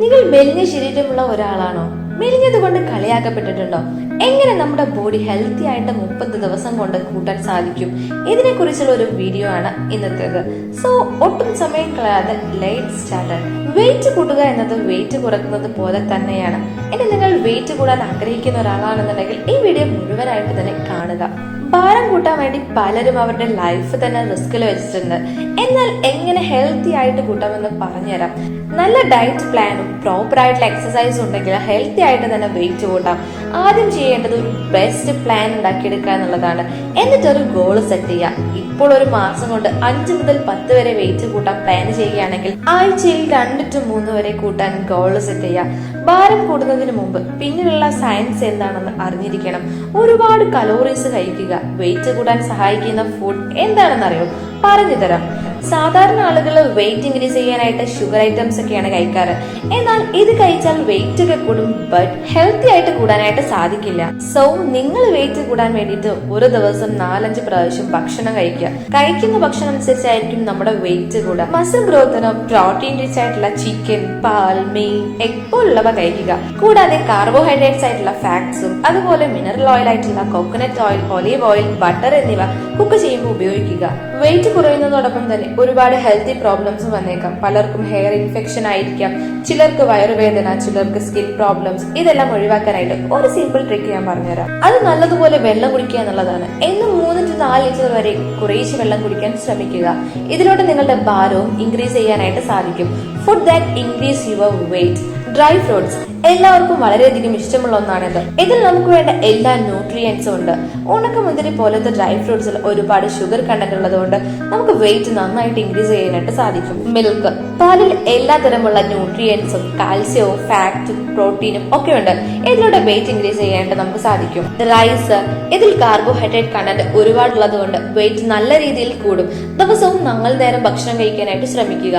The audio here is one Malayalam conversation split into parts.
നിങ്ങൾ മെലിഞ്ഞ ശരീരമുള്ള ഒരാളാണോ? മെലിഞ്ഞത് കൊണ്ട് കളിയാക്കപ്പെട്ടിട്ടുണ്ടോ? എങ്ങനെ നമ്മുടെ ബോഡി ഹെൽത്തി ആയിട്ട് മുപ്പത് ദിവസം കൊണ്ട് കൂട്ടാൻ സാധിക്കും? ഇതിനെ കുറിച്ചുള്ള ഒരു വീഡിയോ ആണ് ഇന്നത്തേത്. സോ ഒട്ടും സമയം കളയാതെ ലൈറ്റ് സ്റ്റാർട്ടഡ് വെയിറ്റ് കൂട്ടുക എന്നത് വെയിറ്റ് കുറക്കുന്നത് പോലെ തന്നെയാണ്. ഇനി നിങ്ങൾ വെയിറ്റ് കൂടാൻ ആഗ്രഹിക്കുന്ന ഒരാളാണെന്നുണ്ടെങ്കിൽ ഈ വീഡിയോ മുഴുവനായിട്ട് തന്നെ കാണുക. ഭാരം കൂട്ടാൻ വേണ്ടി പലരും അവരുടെ ലൈഫ് തന്നെ റിസ്കിൽ വെച്ചിട്ടുണ്ട്. എന്നാൽ എങ്ങനെ ഹെൽത്തി ആയിട്ട് കൂട്ടാമെന്ന് പറഞ്ഞുതരാം. നല്ല ഡയറ്റ് പ്ലാനും പ്രോപ്പർ ആയിട്ടുള്ള എക്സസൈസും ഉണ്ടെങ്കിൽ ഹെൽത്തി ആയിട്ട് തന്നെ വെയിറ്റ് കൂട്ടാം. ആദ്യം ചെയ്യേണ്ടത് ഒരു ബെസ്റ്റ് പ്ലാൻ ഉണ്ടാക്കിയെടുക്കുക എന്നുള്ളതാണ്. എന്നിട്ട് ഒരു ഗോൾ സെറ്റ് ചെയ്യുക. ഇപ്പോൾ ഒരു മാസം കൊണ്ട് അഞ്ച് മുതൽ പത്ത് വരെ വെയിറ്റ് കൂട്ടാൻ പ്ലാൻ ചെയ്യുകയാണെങ്കിൽ ആഴ്ചയിൽ രണ്ട് ടു മൂന്ന് വരെ കൂട്ടാൻ ഗോൾ സെറ്റ് ചെയ്യുക. ഭാരം കൂടുന്നതിന് മുമ്പ് പിന്നിലുള്ള സയൻസ് എന്താണെന്ന് അറിഞ്ഞിരിക്കണം. ഒരുപാട് കലോറീസ് കഴിക്കുക. വെയിറ്റ് കൂടാൻ സഹായിക്കുന്ന ഫുഡ് എന്താണെന്നറിയോ പറഞ്ഞു തരാം സാധാരണ ആളുകൾ വെയിറ്റ് ഇൻക്രീസ് ചെയ്യാനായിട്ട് ഷുഗർ ഐറ്റംസ് ഒക്കെയാണ് കഴിക്കാറ്. എന്നാൽ ഇത് കഴിച്ചാൽ വെയിറ്റ് ഒക്കെ കൂടും ബട്ട് ഹെൽത്തി ആയിട്ട് കൂടാനായിട്ട് സാധിക്കില്ല. സോ നിങ്ങൾ വെയിറ്റ് കൂടാൻ വേണ്ടിയിട്ട് ഒരു ദിവസം നാലഞ്ച് പ്രാവശ്യം ഭക്ഷണം കഴിക്കുക. കഴിക്കുന്ന ഭക്ഷണം അനുസരിച്ചായിരിക്കും നമ്മുടെ വെയിറ്റ് കൂടുക. മസിൽ ഗ്രോത്തിനോ പ്രോട്ടീൻ റിച്ച് ആയിട്ടുള്ള ചിക്കൻ പാൽ മീൻ എഗ് പോലുള്ളവ കഴിക്കുക. കൂടാതെ കാർബോഹൈഡ്രേറ്റ്സ് ആയിട്ടുള്ള ഫാറ്റ്സും അതുപോലെ മിനറൽ ഓയിൽ ആയിട്ടുള്ള coconut oil olive oil butter എന്നിവ കുക്ക് ചെയ്യുമ്പോൾ ഉപയോഗിക്കുക. വെയിറ്റ് കുറയുന്നതോടൊപ്പം തന്നെ ഒരുപാട് ഹെൽത്തി പ്രോബ്ലംസ് വന്നേക്കാം. പലർക്കും ഹെയർ ഇൻഫെക്ഷൻ ആയിരിക്കാം. ചിലർക്ക് വയറുവേദന ചിലർക്ക് സ്കിൻ പ്രോബ്ലംസ് ഇതെല്ലാം ഒഴിവാക്കാനായിട്ട് ഒരു സിമ്പിൾ ട്രിക്ക് ഞാൻ പറഞ്ഞുതരാം. അത് നല്ലതുപോലെ വെള്ളം കുടിക്കുക എന്നുള്ളതാണ്. എന്നും മൂന്ന് ടു നാല് ലിറ്റർ വരെ കുറേശ്ശെ വെള്ളം കുടിക്കാൻ ശ്രമിക്കുക. ഇതിലൂടെ നിങ്ങളുടെ ഭാരവും ഇൻക്രീസ് ചെയ്യാനായിട്ട് സാധിക്കും. Food that increase your weight dry fruits എല്ലാവർക്കും വളരെയധികം ഇഷ്ടമുള്ള ഒന്നാണിത്. ഇതിൽ നമുക്ക് വേണ്ട എല്ലാ ന്യൂട്രിയൻസും ഉണ്ട്. ഉണക്കമുന്തിരി പോലത്തെ ഡ്രൈ ഫ്രൂട്ട്സിൽ ഒരുപാട് ഷുഗർ കണ്ടന്റ് ഉള്ളതുകൊണ്ട് നമുക്ക് വെയിറ്റ് നന്നായിട്ട് ഇൻക്രീസ് ചെയ്യാനായിട്ട് സാധിക്കും. മിൽക്ക് പാലിൽ എല്ലാ തരമുള്ള ന്യൂട്രിയൻസും കാൽസ്യവും ഫാറ്റും പ്രോട്ടീനും ഒക്കെ ഉണ്ട്. ഇതിലൂടെ വെയിറ്റ് ഇൻക്രീസ് ചെയ്യാനായിട്ട് നമുക്ക് സാധിക്കും. റൈസ് ഇതിൽ കാർബോഹൈഡ്രേറ്റ് കണ്ടന്റ് ഒരുപാട് ഉള്ളതുകൊണ്ട് വെയിറ്റ് നല്ല രീതിയിൽ കൂടും. ദിവസവും നാല് നേരം ഭക്ഷണം കഴിക്കാനായിട്ട് ശ്രമിക്കുക.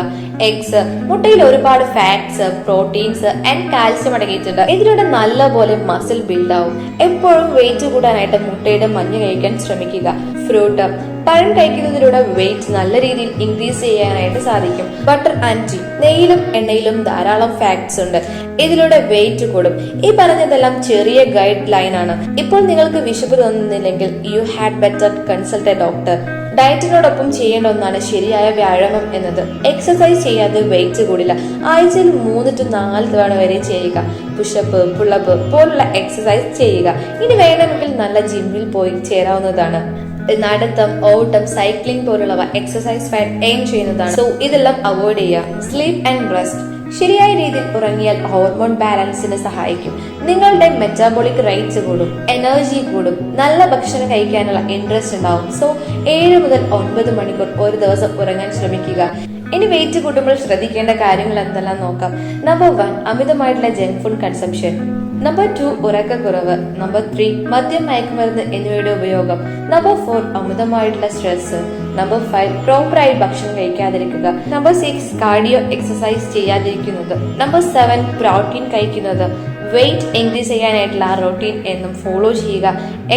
എഗ്സ് മുട്ടയിൽ ഒരുപാട് ഫാറ്റ്സ് പ്രോട്ടീൻസ് ആൻഡ് കാൽസ്യം അടങ്ങിയിട്ടുണ്ട്. ഇതിലൂടെ നല്ലപോലെ മസിൽ ബിൽഡ് ആവും. എപ്പോഴും വെയിറ്റ് കൂടാനായിട്ട് മുട്ടയുടെ മഞ്ഞ കഴിക്കാൻ ശ്രമിക്കുക. ഫ്രൂട്ട് പഴം കഴിക്കുന്നതിലൂടെ വെയിറ്റ് നല്ല രീതിയിൽ ഇൻക്രീസ് ചെയ്യാനായിട്ട് സാധിക്കും. ബട്ടർ ആൻഡ് ടീ നെയ്യിലും എണ്ണയിലും ധാരാളം ഫാക്ട്സ് ഉണ്ട്. ഇതിലൂടെ വെയിറ്റ് കൂടും. ഈ പറഞ്ഞതെല്ലാം ചെറിയ ഗൈഡ് ലൈൻ ആണ്. ഇപ്പോൾ നിങ്ങൾക്ക് വിശപ്പ് തോന്നുന്നില്ലെങ്കിൽ you had better consult a doctor ഡയറ്റിനോടൊപ്പം ചെയ്യേണ്ട ഒന്നാണ് ശരിയായ വ്യായാമം എന്നത്. എക്സസൈസ് ചെയ്യാതെ വെയിറ്റ് കൂടില്ല. ആഴ്ചയിൽ മൂന്ന് ടു നാല് തവണ വരെ ചെയ്യുക. പുഷപ്പ് പുള്ളപ്പ് പോലുള്ള എക്സസൈസ് ചെയ്യുക. ഇനി വേണമെങ്കിൽ നല്ല ജിമ്മിൽ പോയി ചേരാവുന്നതാണ്. നടത്തം ഓട്ടം സൈക്ലിംഗ് പോലുള്ളവ എക്സസൈസ് ഫാറ്റ് എയിം ചെയ്യുന്നതാണ്. സോ ഇതെല്ലാം അവോയ്ഡ് ചെയ്യുക. സ്ലീപ്പ് ആൻഡ് റെസ്റ്റ് ശരിയായ രീതിയിൽ ഉറങ്ങിയാൽ ഹോർമോൺ ബാലൻസിന് സഹായിക്കും. നിങ്ങളുടെ മെറ്റാബോളിക് റേറ്റ്സ് കൂടും എനർജി കൂടും നല്ല ഭക്ഷണം കഴിക്കാനുള്ള ഇൻട്രസ്റ്റ് ഉണ്ടാവും. സോ ഏഴ് മുതൽ ഒൻപത് മണിക്കൂർ ഒരു ദിവസം ഉറങ്ങാൻ ശ്രമിക്കുക. ഇനി വെയിറ്റ് കൂട്ടുമ്പോൾ ശ്രദ്ധിക്കേണ്ട കാര്യങ്ങൾ എന്തെല്ലാം നോക്കാം. നമ്പർ വൺ അമിതമായിട്ടുള്ള junk food consumption number two ഉറക്കക്കുറവ്. നമ്പർ ത്രീ മദ്യം മയക്കുമരുന്ന് എന്നിവയുടെ ഉപയോഗം. നമ്പർ ഫോർ അമിതമായിട്ടുള്ള സ്ട്രെസ് നമ്പർ ഫൈവ് പ്രോപ്പറായി ഭക്ഷണം കഴിക്കാതിരിക്കുക. നമ്പർ സിക്സ് കാർഡിയോ എക്സസൈസ് ചെയ്യാതിരിക്കുന്നത്. നമ്പർ സെവൻ പ്രോട്ടീൻ കഴിക്കുന്നത്. വെയിറ്റ് ഇൻക്രീസ് ചെയ്യാനായിട്ടുള്ള ആ റൊട്ടീൻ എന്നും ഫോളോ ചെയ്യുക.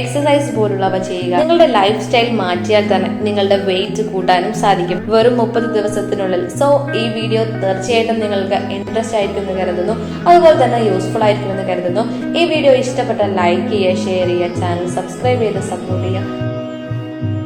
എക്സസൈസ് പോലുള്ളവ ചെയ്യുക. നിങ്ങളുടെ ലൈഫ് സ്റ്റൈൽ മാറ്റിയാൽ തന്നെ നിങ്ങളുടെ വെയിറ്റ് കൂട്ടാനും സാധിക്കും. വെറും മുപ്പത് ദിവസത്തിനുള്ളിൽ. സോ ഈ വീഡിയോ തീർച്ചയായിട്ടും നിങ്ങൾക്ക് ഇൻട്രസ്റ്റ് ആയിരിക്കുമെന്ന് കരുതുന്നു. അതുപോലെ തന്നെ യൂസ്ഫുൾ ആയിരിക്കുമെന്ന് കരുതുന്നു. ഈ വീഡിയോ ഇഷ്ടപ്പെട്ട ലൈക്ക് ചെയ്യുക ഷെയർ ചെയ്യുക ചാനൽ സബ്സ്ക്രൈബ് ചെയ്ത് സപ്പോർട്ട് ചെയ്യുക.